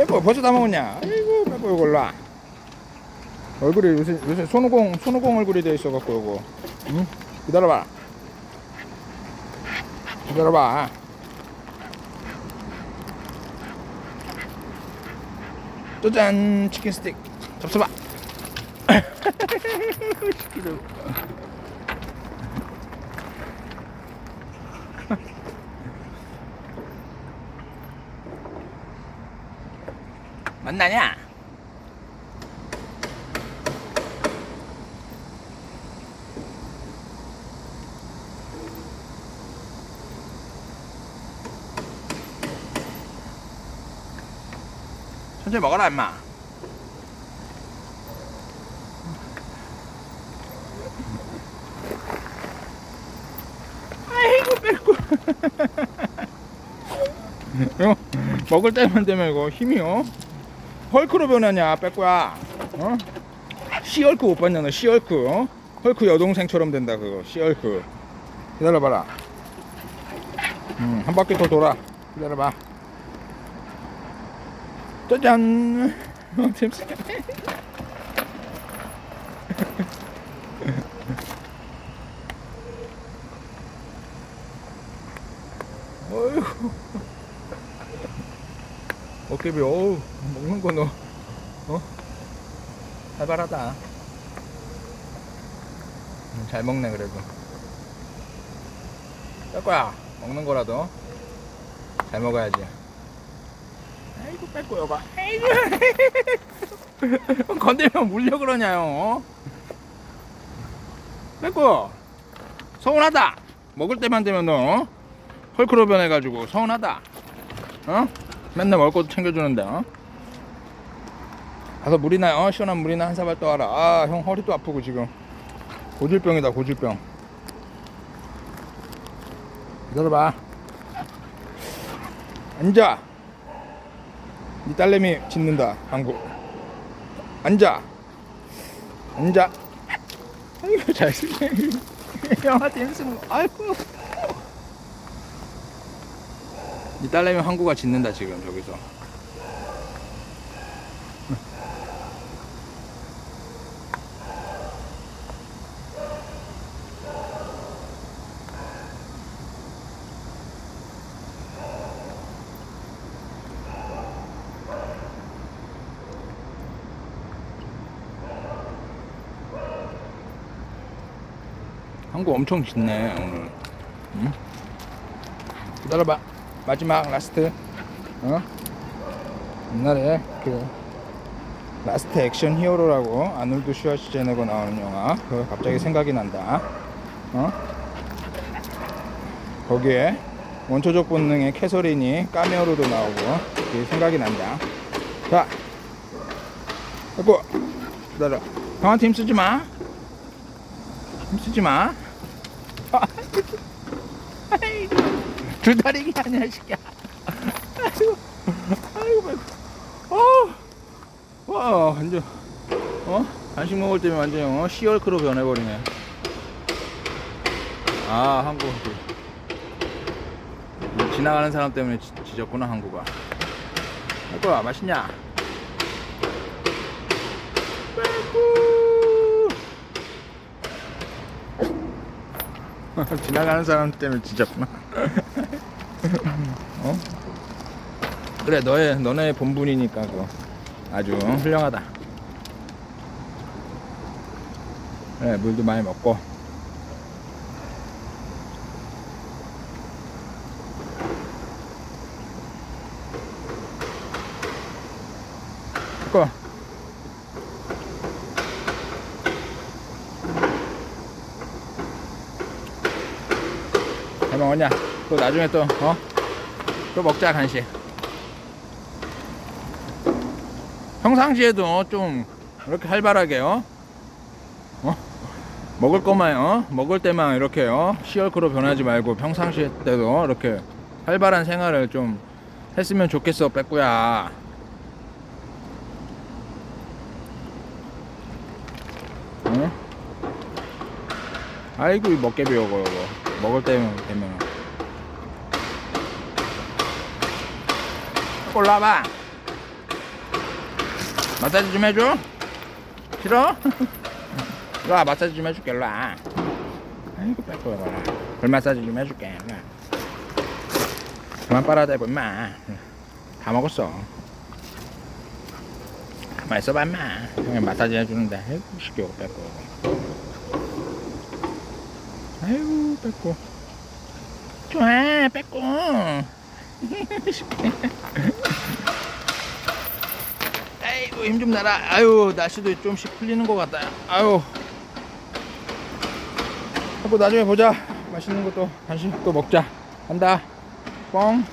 빼고 벌써 다 먹었냐? 아이고 빼고 올라. 얼굴이 요새 요새 손오공 손오공 얼굴이 돼 있어갖고 요거. 응? 기다려봐. 기다려봐. 짜잔 치킨 스틱 잡숴봐. 시키도. 만나냐? 천천히 먹어라 임마 아이고 빼고 어? 먹을 때만 되면 이거 힘이 어? 헐크로 변하냐 빼꼬야? 어? 시얼크 못 봤냐 너 시얼크 어? 헐크 여동생처럼 된다 그거. 시얼크. 기다려봐라. 음, 한 바퀴 더 돌아. 기다려봐. 짜잔. 어, 재밌어. 어휴 어깨비 어우 먹는 거 너 어? 살발하다. 음, 잘 먹네 그래도. 뺄 거야. 먹는 거라도. 잘 먹어야지. 아이고 뺄 거야 봐. 아이고. 건들면 물려 그러냐요 어? 뺄 거야 서운하다. 먹을 때만 되면 너 어? 헐크로 변해가지고 서운하다. 어? 맨날 먹을 것도 챙겨주는데 어? 가서 물이나 어? 시원한 물이나 한 사발 떠와라. 아 형 허리도 아프고 지금. 고질병이다 고질병. 기다려봐. 앉아. 네 딸내미 짖는다 한국 앉아. 앉아. 아이고 잘생겨 힘쓰는 거 아이고 네 딸내미 항구가 짖는다 지금 저기서. 항구 엄청 짖네 오늘. 응? 기다려봐 마지막 라스트. 어? 옛날에 그 라스트 액션 히어로라고 아놀드 슈와시제네거 나오는 영화. 그거 갑자기 생각이 난다. 어? 거기에 원초적 본능의 캐서린이 까메오로도 나오고 그게 생각이 난다. 자 해보 기다려. 형한테 힘쓰지 마. 힘쓰지 마 두 다리기 아니야 이 새끼야. 아이고 아이고 아이고. 어, 와 완전 어? 간식 먹을 때면 완전 어 시얼크로 변해버리네. 아 한국. 그, 지나가는 사람 때문에 지, 짖었구나 한국아 아이고 맛있냐. 지나가는 사람 때문에 짖었구나 어? 그래 너의 너네 본분이니까 그거 아주 훌륭하다. 그래 물도 많이 먹고. 거. 잘 먹었냐? 또 나중에 또 어? 또 먹자 간식. 평상시에도 좀 이렇게 활발하게 어? 어? 먹을 것만 어? 먹을 때만 이렇게 어? 시얼크로 변하지 말고 평상시 때도 이렇게 활발한 생활을 좀 했으면 좋겠어 빼꾸야 어? 아이고 이 먹개비 요거 요거 먹을 때면 되면 올라봐. 마사지 좀 해줘. 싫어? 일로 와 마사지 좀 해줄게 일로 와. 아이고 빼고 봐라 볼 마사지 좀 해줄게 일로 와. 그만 빨아대고 임마. 다 먹었어. 가만 있어봐 임마. 형이 마사지 해주는데. 아이고 시끄러워 빼고. 아이고 빼고. 좋아 빼고 아이고 힘 좀 내라. 아유 날씨도 좀씩 풀리는 것 같다. 아유. 하고 나중에 보자. 맛있는 것도 간식 또 먹자. 간다. 뻥